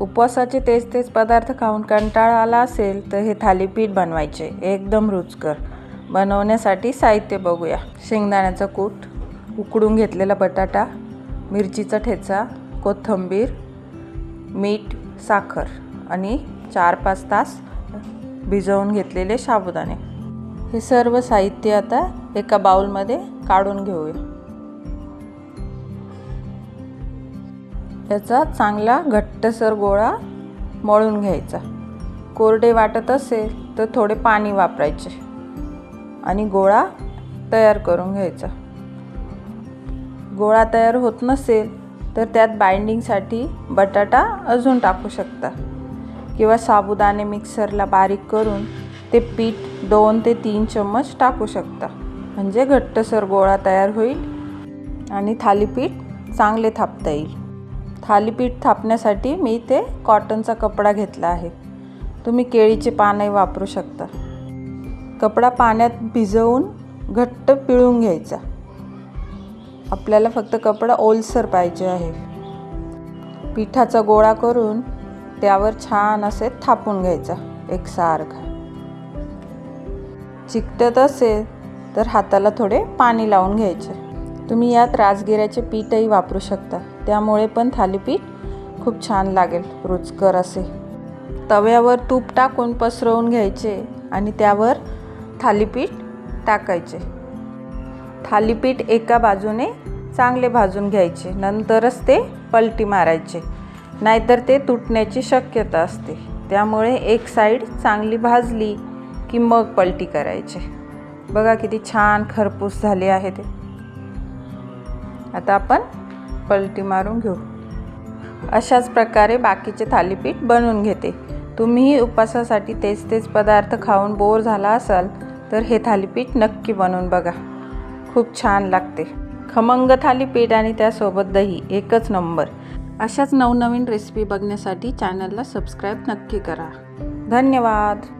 उपवासाचे तेच तेच पदार्थ खाऊन कंटाळा आला असेल तर हे थालीपीठ बनवायचे. एकदम रुचकर. बनवण्यासाठी साहित्य बघूया. शेंगदाण्याचं कूट उकडून घेतलेला बटाटा मिरचीचा ठेचा कोथिंबीर मीठ साखर आणि चार पाच तास भिजवून घेतलेले साबुदाणे. हे सर्व साहित्य आता एका बाऊलमध्ये काढून घेऊया. याचा चांगला घट्टसर गोळा मळून घ्यायचा. कोरडे वाटत असेल तर थोडे पाणी वापरायचे आणि गोळा तयार करून घ्यायचा. गोळा तयार होत नसेल तर त्यात बाइंडिंगसाठी बटाटा अजून टाकू शकता किंवा साबुदाणे मिक्सरला बारीक करून ते पीठ दोन ते तीन चम्मच टाकू शकता. म्हणजे घट्टसर गोळा तयार होईल आणि थालीपीठ चांगले थापता येईल. थालीपीठ थापण्यासाठी मी ते कॉटनचा कपडा घेतला आहे. तुम्ही केळीचे पानही वापरू शकता. कपडा पाण्यात भिजवून घट्ट पिळून घ्यायचा. आपल्याला फक्त कपडा ओलसर पाहिजे आहे. पिठाचा गोळा करून त्यावर छान असे थापून घ्यायचा एकसारखा चिकटत असेल तर हाताला थोडे पाणी लावून घ्यायचे. तुम्ही यात राजगिऱ्याचे पीठही वापरू शकता. त्यामुळे पण थालीपीठ खूप छान लागेल रुचकर असे. तव्यावर तूप टाकून पसरवून घ्यायचे आणि त्यावर थालीपीठ टाकायचे. थालीपीठ एका बाजूने चांगले भाजून घ्यायचे नंतरच ते पलटी मारायचे. नाहीतर ते तुटण्याची शक्यता असते. त्यामुळे एक साईड चांगली भाजली की मग पलटी करायचे. बघा किती छान खरपूस झाले आहे ते. आता आपण पलटी मारून घेऊ. अशाच प्रकारे बाकीचे थालीपीठ बनवून घेते. तुम्हीही उपवासासाठी तेच तेच पदार्थ खाऊन बोर झाला असाल तर हे थालीपीठ नक्की बनवून बघा. खूप छान लागते. खमंग थालीपीठ आणि त्यासोबत दही एकच नंबर. अशाच नवनवीन रेसिपी बघण्यासाठी चॅनलला सबस्क्राईब नक्की करा. धन्यवाद!